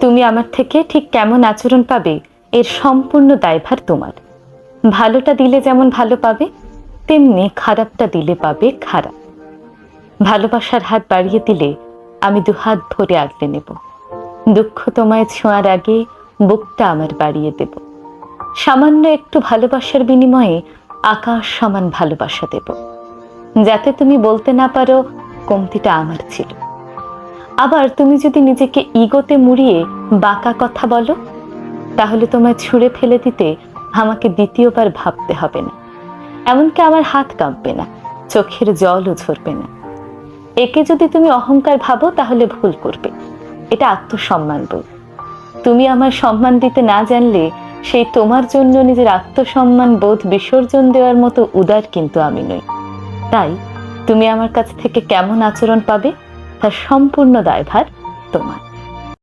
তুমি আমার থেকে ঠিক কেমন আচরণ পাবে? এর সম্পূর্ণ দায়ভার তোমার। ভালোটা দিলে যেমন ভালো পাবে, তেমনি খারাপটা দিলে পাবে খারাপ। ভালোবাসার হাত বাড়িয়ে দিলে আমি দুহাত ভরে আগলে নেব। দুঃখ তোমায় ছোঁয়ার আগে বুকটা আমার বাড়িয়ে দেব। সামান্য একটু ভালোবাসার বিনিময়ে আকাশ সমান ভালোবাসা দেব। যাতে তুমি বলতে না পারো, কমতিটা আমার ছিল। আবার তুমি যদি নিজেকে ইগোতে মুড়িয়ে বাঁকা কথা বলো, তাহলে তোমায় ছুঁড়ে ফেলে দিতে আমাকে দ্বিতীয়বার ভাবতে হবে না। এমনকি আমার হাত কাঁপবে না, চোখের জলও ঝরবে না। একে যদি তুমি অহংকার ভাবো, তাহলে ভুল করবে। এটা আত্মসম্মান বোধ তুমি আমার সম্মান দিতে না জানলে, সেই তোমার জন্য নিজের আত্মসম্মান বোধ বিসর্জন দেওয়ার মতো উদার কিন্তু আমি নই। তাই, তুমি আমার কাছ থেকে কেমন আচরণ পাবে? তার সম্পূর্ণ দায়ভার তোমার।